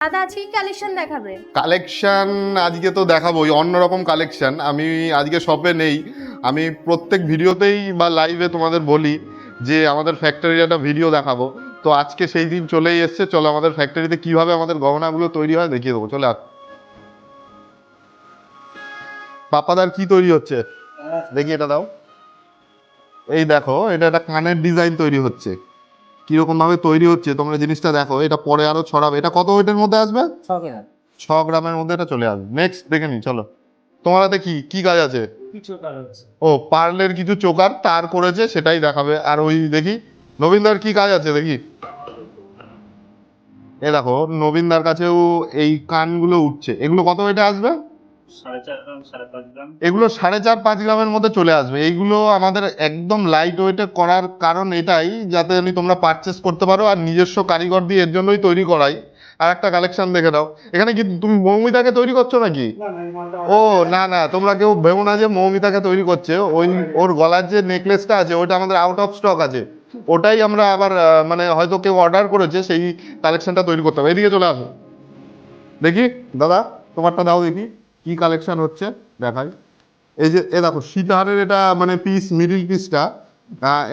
দাদা আজকে কালেকশন দেখাবে? কালেকশন আজকে তো দেখাবোই অন্যরকম কালেকশন আমি আজকে শপে নেই। আমি প্রত্যেক ভিডিওতেই বা লাইভে তোমাদের বলি যে আমাদের ফ্যাক্টরির একটা ভিডিও দেখাবো। তো আজকে সেই দিন চলেই এসছে। চলো আমাদের ফ্যাক্টরিতে কীভাবে আমাদের গহনাগুলো তৈরি হয় দেখিয়ে দেবো। চলে আস পাপাদার কি তৈরি হচ্ছে? দেখি এটা দাও। এই দেখো এটা একটা কানের ডিজাইন তৈরি হচ্ছে। কীরকম ভাবে তৈরি হচ্ছে তোমরা জিনিসটা দেখো এটা পরে আরও ছড়াবে। এটা কত ওয়েটের মধ্যে আসবে? ছ গ্রামের মধ্যে এটা চলে আসবে। নেক্সট দেখে নি চলো। তোমার হাতে কি কি কাজ আছে ও পার্লের কিছু চোকার তার করেছে সেটাই দেখাবে। আর ওই দেখি নবীনদার কি কাজ আছে দেখি? এ দেখো নবীনদার কাছেও এই কানগুলো উঠছে। এগুলো কত ওয়েটে আসবে? এগুলো সাড়ে চার পাঁচ গ্রামের মধ্যে চলে আসবে। এইগুলো আমাদের একদম লাইট ওয়েটে করার কারণ এটাই যাতে আমি তোমরা পারচেস করতে পারো আর নিজস্ব কারিগর দিয়ে এর জন্যই তৈরি করাই। আর একটা কালেকশন দেখে দাও এখানে কি তুমি মৌমিতাকে তৈরি করছ নাকি? ও না না তোমরা কেউ ভেবো না যে মৌমিতাকে তৈরি করছে। ওই ওর গলার যে নেকলেসটা আছে ওটা আমাদের আউট অফ স্টক আছে। ওটাই আমরা আবার মানে হয়তো কেউ অর্ডার করেছে সেই কালেকশনটা তৈরি করতে হবে। এদিকে চলে আসো। দেখি দাদা তোমারটা দাও দেখি। কি কালেকশন হচ্ছে? দেখাই। এই যে এ দেখো সীতাহারের এটা মানে পিস মিডিল পিসটা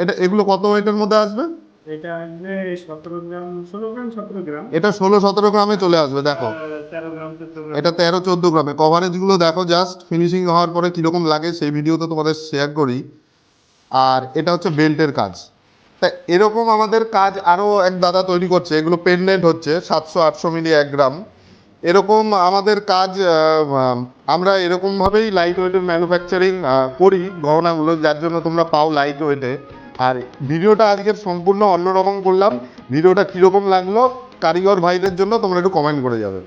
এটা এগুলো কত ওয়েটের মধ্যে আসবে? এটা আসবে সতেরো গ্রাম ষোলো গ্রাম সতেরো গ্রাম। এটা ষোলো সতেরো গ্রামে চলে আসবে দেখো। এটা তেরো চোদ্দ গ্রামে। কভারেজগুলো দেখো জাস্ট ফিনিশিং হওয়ার পরে কীরকম লাগে সেই ভিডিও তো তোমাদের শেয়ার করি। আর এটা হচ্ছে বেল্টের কাজ। তা এরকম আমাদের কাজ আরও এক দাদা তৈরি করছে এগুলো পেন্ডেন্ট হচ্ছে সাতশো আটশো মিলি এক গ্রাম। এরকম আমাদের কাজ আমরা এরকমভাবেই লাইট ওয়েটের ম্যানুফ্যাকচারিং করি গহনাগুলো, যার জন্য তোমরা পাও লাইট ওয়েটে আর ভিডিওটা আজকে সম্পূর্ণ অন্যরকম করলাম। ভিডিওটা কীরকম লাগল, কারিগর ভাইদের জন্য তোমরা একটু কমেন্ট করে যাবে।